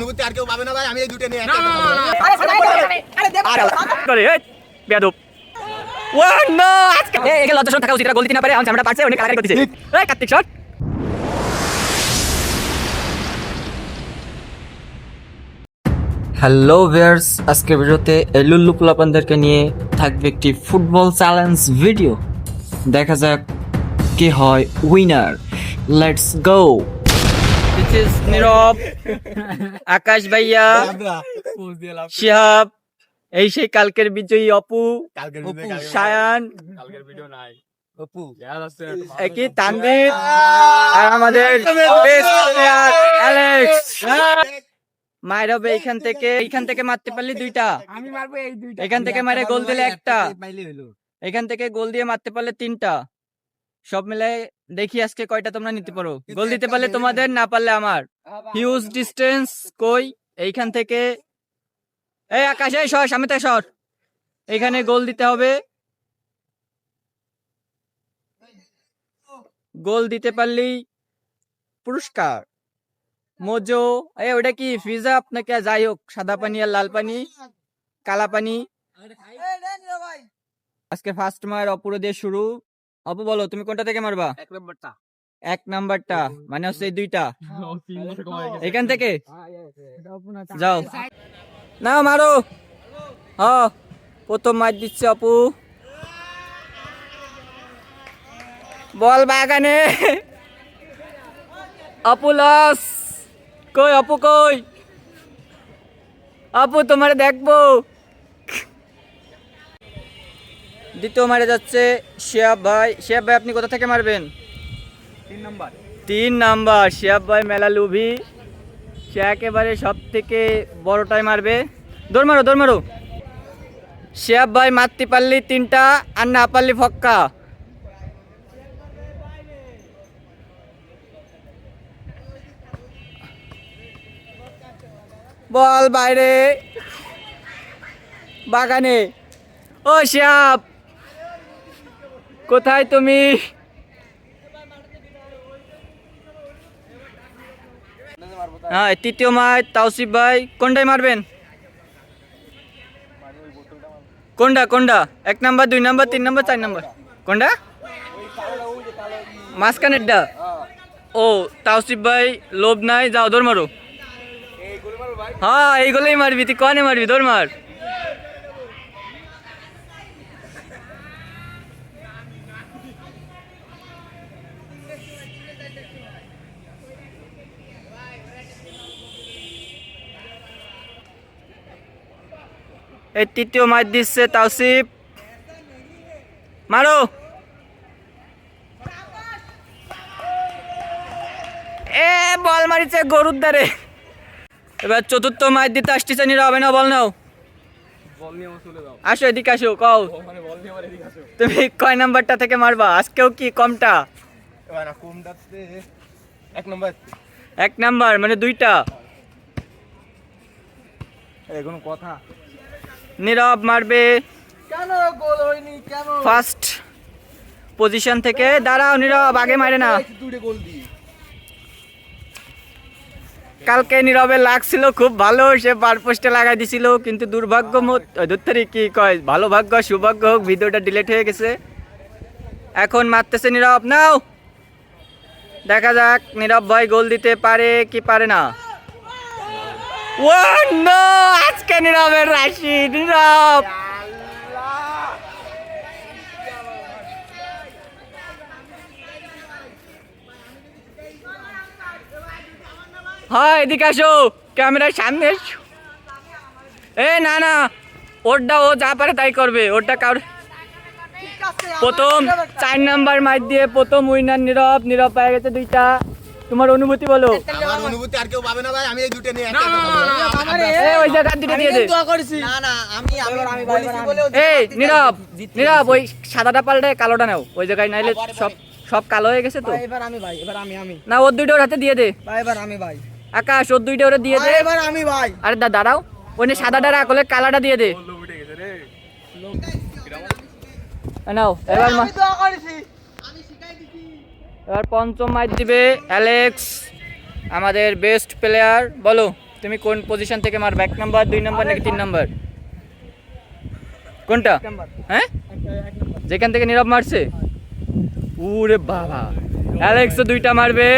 অনুভূতি আর কেউ পাবে না ভাই আমি এই দুটো নিয়ে। আরে ও নো আজকে এই একে লজ্জা শরম থাকা উচিত গোল দিতে না পারে এখন আমরা পারছে অনেক কালাকারি করতেছে। এই কার্তিক শট হ্যালো ভিউয়ার্স আজকের ভিডিওতে লুল্লু পোলাপানদেরকে নিয়ে থাকবে একটি ফুটবল চ্যালেঞ্জ ভিডিও। দেখা যাক কে হয় winner. Let's go is Nirob Akash ভাইয়া শিহাব এই সেই কালকের বিজয়ী অপু অপু সায়ান। কালকের ভিডিও নাই। অপু। একই তানভীর আর আমাদের best player অ্যালেক্স মায়ের হবে এইখান থেকে এইখান থেকে মারতে পারলি দুইটা। আমি মারবো এই দুইটা। এখান থেকে মারে গোল দিলে একটা এখান থেকে গোল দিয়ে মারতে পারলে তিনটা। সব মিলে দেখি আজকে কয়টা তোমরা নিতে পারো। গোল দিতে পারলে তোমাদের না পারলে আমার। হিউজ ডিস্টেন্স কই? এইখান থেকে। এই আকাশে সর সামনে থেকে সর। এখানে গোল দিতে হবে। গোল দিতে পারলেই পুরস্কার। মোজো। এ ওটা কি? ফিজা আপনাকে যাই হোক সাদা পানি আর লাল পানি কালা পানি। আজকে ফার্স্ট মার অপুরো দিয়ে শুরু। অপু বলো তুমি কোনটা থেকে মারবা? এক নম্বরটা। এক নাম্বারটা মানে হচ্ছে এই দুইটা। এখান থেকে। যাও। না মারো। হ প্রথম মার দিচ্ছে অপু। বল বাগানে। অপু লস। কই অপু কই? অপু তোমার দেখব। দ্বিতীয় মারে যাচ্ছে শিয়াব ভাই। শিয়াব ভাই আপনি কোথা থেকে মারবেন? তিন নম্বর। তিন নাম্বার শিয়াব ভাই মেলা লুভি। সে একেবারে সব থেকে বড়টাই মারবে। দৌড় মারো দৌড় মারো। শিয়াব ভাই মারতে পারলি তিনটা আর না পারলি ফক্কা। বল বাইরে। বাগানে। ও শিয়াব। কোথায় তুমি? হ্যাঁ তৃতীয় মায় তাওসিফ ভাই, কোনটাই মারবেন? কোনটা কোনটা? এক নাম্বার, দুই নাম্বার, তিন নাম্বার, চার নাম্বার। কোনটা? মাঝখানেরটা? ও, তাওসিফ ভাই, লোভ নাই, যাও, দৌড় মারো। হ্যাঁ এইগুলোই মারবি, তুই কনে মারবি, দৌড় মার। এই তৃতীয় মাছ দিচ্ছে তাওসিফ। মারো। এ বল মারিছে গরুর দ্বারে। এবার চতুর্থ মাছ দিতে আসতেছে নিরা হবে না বল নাও। আসো এদিকে আসো কও। আসো। তুমি কয় নাম্বারটা থেকে মারবা? আজকেও কি কমটা? এক নম্বর। এক নাম্বার মানে দুইটা। কথা। নীরব মারবে। কেন গোল হয়নি? কেন? ফার্স্ট পজিশন থেকে দাঁড়াও নীরব আগে মারে না। কালকে নীরবে লাগছিল খুব ভালো সে বার পোস্টে লাগাই দিছিল কিন্তু দুর্ভাগ্য দুত্তরি কি কয়? ভালো ভাগ্য সৌভাগ্য হোক ভিডিওটা ডিলিট হয়ে গেছে। এখন মারতেছে নীরব নাও। দেখা যাক নীরব ভাই গোল দিতে পারে কি পারে না। ও নো আজকে নীরবের রাশি নীরব। হয় এদিকে আসো ক্যামেরার সামনে এসো। এ না না ওরটা ও যা পারে তাই করবে ওরটা কার প্রথম চার নাম্বার মাইর দিয়ে প্রথম উইনার নীরব নীরব পেয়ে গেছে দুইটা। তোমার অনুভূতি বলো। আমার অনুভূতি আর কেউ পাবে না ভাই আমি এই দুটো নিয়ে ওই জায়গা দুটো দিয়ে দে। না না আমি আমি বলেছি বলে এই নীরব নীরব ওই সাদাটা পাল্টে কালোটা নাও। ওই জায়গায় নাইলে সব সব কালো হয়ে গেছে তো। এবার আমি ভাই এবার আমি আমি। না ওর দুইটা ওর হাতে দিয়ে দে। ভাই এবার আমি ভাই। আকাশ ওর দুইটা ওরে দিয়ে দে। এবার আমি ভাই। আরে দা দাঁড়াও। ওই নে সাদাটা রাখলে কালাটা দিয়ে দে। বল উঠে গেছে রে। নাও এবার মা দোয়া করেছি। এবার পঞ্চম ম্যাচ দিবে অ্যালেক্স আমাদের বেস্ট প্লেয়ার বলো তুমি কোন পজিশন থেকে মারবে? এক নাম্বার দুই নাম্বার নাকি তিন নাম্বার কোনটা? হ্যাঁ? যেখান থেকে নীরব মারছে? উরে বাবা। অ্যালেক্স তো দুইটা মারবে।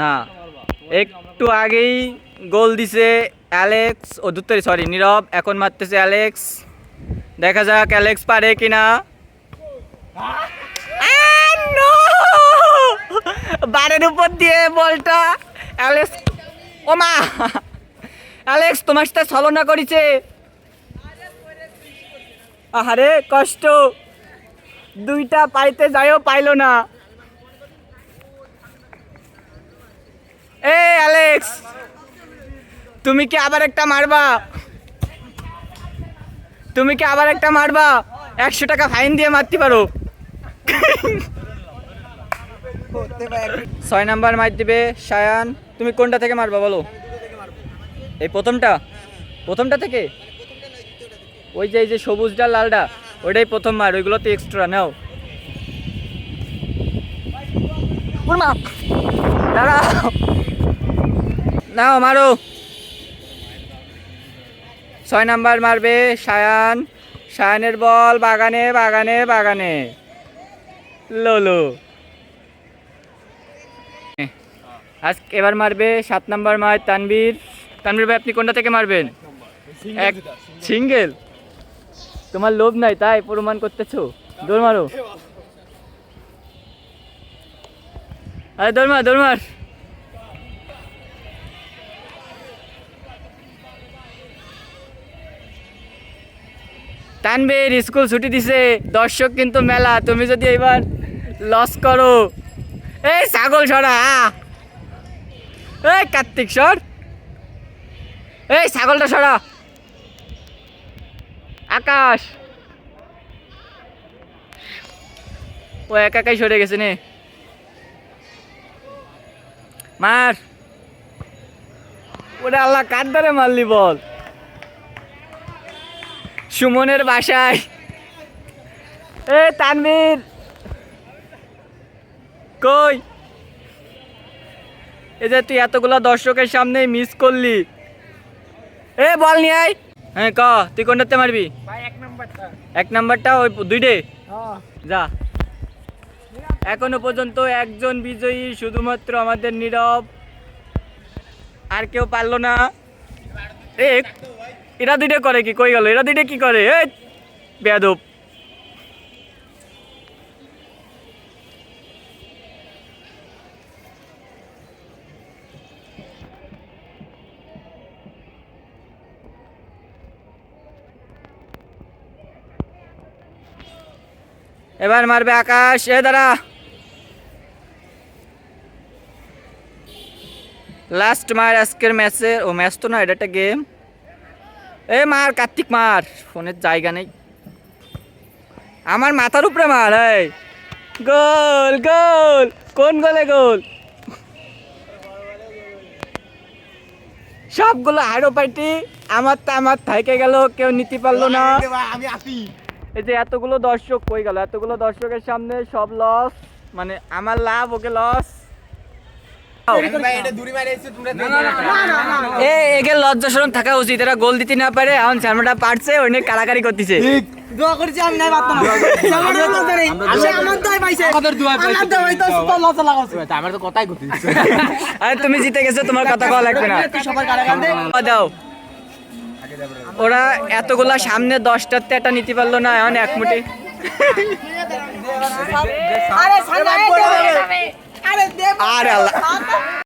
না একটু আগেই গোল দিছে অ্যালেক্স ও দুত্তরি সরি নীরব। এখন মারতেছে অ্যালেক্স দেখা যাক অ্যালেক্স পারে কিনা! বারের উপর দিয়ে বলটা। অ্যালেক্স, ও মা! অ্যালেক্স, তোমার সাথে ছলনা করেছে। আহারে, কষ্ট। দুইটা পাইতে যায়ও পাইলো না। এ, অ্যালেক্স, তুমি কি আবার একটা মারবা? তুমি কি আবার একটা মারবা? একশো টাকা ফাইন দিয়ে মারতে পারো। ছয় নাম্বার মার দিবে সায়ান। তুমি কোনটা থেকে মারবা বলো? এই প্রথমটা? প্রথমটা থেকে? ওই যে এই যে সবুজটা লালটা ওইটাই প্রথম মার ওইগুলো তো এক্সট্রা নাও। ওর মা দাঁড়াও। নাও মারো। ছয় নাম্বার মারবে সায়ান। সায়ানের বল বাগানে বাগানে বাগানে। লোলো। আজ এবার মারবে সাত নাম্বার মার তানবীর তানবীর ভাই, আপনি কোনটা থেকে মারবেন? এক সিঙ্গেল? তোমার লোভ নাই, তাই প্রমাণ করতেছো? দৌড় মারো। আরে দৌড় মার দৌড় মার। তানবীর স্কুল ছুটি দিছে, দর্শক কিন্তু মেলা। তুমি যদি এবার লস করো। এই ছাগল সরা এই কার্তিক সর। এই ছাগলটা সরা। আকাশ। ও একা একাই সরে গেছে নে। মার। ওরে আল্লাহ, কার দ্বারে মারলি বল? সুমনের বাসায়। এ তানভীর। কই? এই যে তুই এতগুলো দর্শকের সামনে মিস করলি। এ বল নিয়ে আয়। হ্যাঁ ক তুই কোনটাতে মারবি? এক নাম্বারটা। ওই দুইটে? যা। এখনও পর্যন্ত একজন বিজয়ী শুধুমাত্র আমাদের নীরব। আর কেউ পারল না। এরা দুইটা করে কি? কই গেল? এরা দুইটা কি করে? এ বেয়াদব। এবার মারবে আকাশ। এ, দাঁড়া। লাস্ট মার আজকের ম্যাচে ও ম্যাচ তো না এটা একটা গেম এ, মার, কার্তিক, মার। ফোনের জায়গা নেই। আমার মাথার উপরে মার, এই। গোল গোল। কোন গোলে গোল? সবগুলো হাড়ো পাইটি আমার তো আমার থাইকে গেল, কেউ নিতে পারল না। আমি আসি। এই যে এতগুলো দর্শক কই গেল? এতগুলো দর্শকের সামনে সব লস মানে আমার লাভ ওকে লস ভাই এটা দূরে মারে এসে তোমরা এ একে লজ্জা শরম থাকা উচিত এরা গোল দিতে না পারে এখন সামনেটা পারছে ওই নিয়ে কারাকারি করতেছে। দোয়া করেছি আমি নাই পারতাম আমার লজ্জা নেই আমি আমার দোয়াই পাইছে। আমাদের দোয়াই পাইছে আমার দোয়াই তো লজ্জা লাগাছে আমার তো কথাই করতে আরে তুমি জিতে গেছো তোমার কথা কওয়া লাগবে না। সবার দাও। ওরা এতগুলা সামনে দশটাতে একটা নিতে পারল না এখন এক মুটি আরে আল্লাহ।